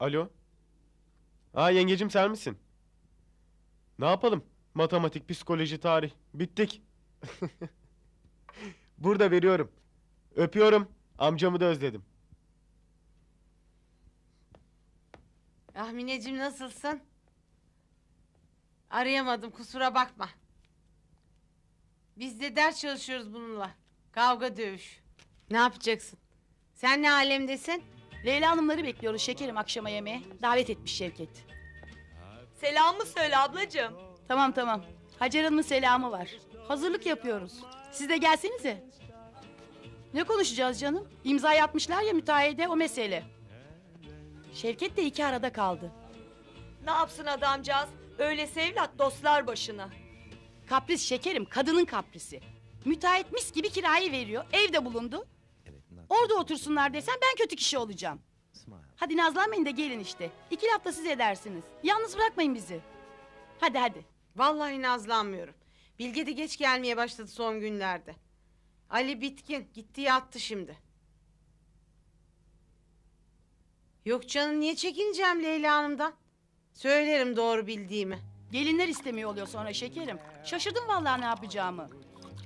Alo? Aa yengecim sen misin? Ne yapalım? Matematik, psikoloji, tarih. Bittik. Burada veriyorum. Öpüyorum. Amcamı da özledim. Ah Mineciğim nasılsın? Arayamadım kusura bakma. Biz de ders çalışıyoruz bununla. Kavga dövüş. Ne yapacaksın? Sen ne alemdesin? Leyla Hanımları bekliyoruz şekerim akşama yemeğe. Davet etmiş Şevket. Selamı söyle ablacığım. Tamam tamam. Hacer Hanım'ın selamı var. Hazırlık yapıyoruz. Siz de gelsenize. Ne konuşacağız canım? İmzayı atmışlar ya müteahhide o mesele. Şevket de iki arada kaldı. Ne yapsın adamcağız? Öyle sevlat dostlar başına. Kapris şekerim, kadının kaprisi. Müteahhit mis gibi kirayı veriyor, evde bulundu. Orada otursunlar desem ben kötü kişi olacağım. Hadi nazlanmayın da gelin işte. İki lafta siz edersiniz. Yalnız bırakmayın bizi. Hadi hadi. Vallahi nazlanmıyorum. Bilge de geç gelmeye başladı son günlerde. Ali bitkin. Gitti yattı şimdi. Yok canım niye çekineceğim Leyla Hanım'dan? Söylerim doğru bildiğimi. Gelinler istemiyor oluyor sonra şekerim. Şaşırdım vallahi ne yapacağımı.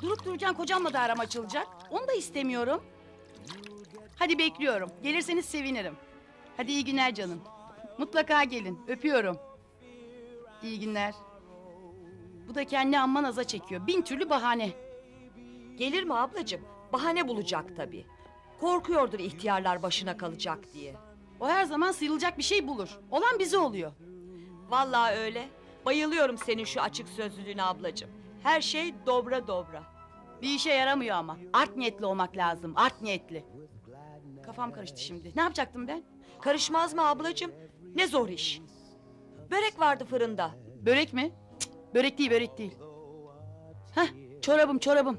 Durup dururken kocamla da aram açılacak. Onu da istemiyorum. Hadi bekliyorum. Gelirseniz sevinirim. Hadi iyi günler canım. Mutlaka gelin. Öpüyorum. İyi günler. Bu da kendi amma naza çekiyor. Bin türlü bahane. Gelir mi ablacığım? Bahane bulacak tabii. Korkuyordur ihtiyarlar başına kalacak diye. O her zaman sıyrılacak bir şey bulur. Olan bize oluyor. Vallahi öyle. Bayılıyorum senin şu açık sözlülüğüne ablacığım. Her şey dobra dobra. Bir işe yaramıyor ama. Art niyetli olmak lazım. Art niyetli. Kafam karıştı şimdi. Ne yapacaktım ben? Karışmaz mı ablacığım? Ne zor iş. Börek vardı fırında. Börek mi? Cık, börek değil, börek değil. Hah, çorabım, çorabım.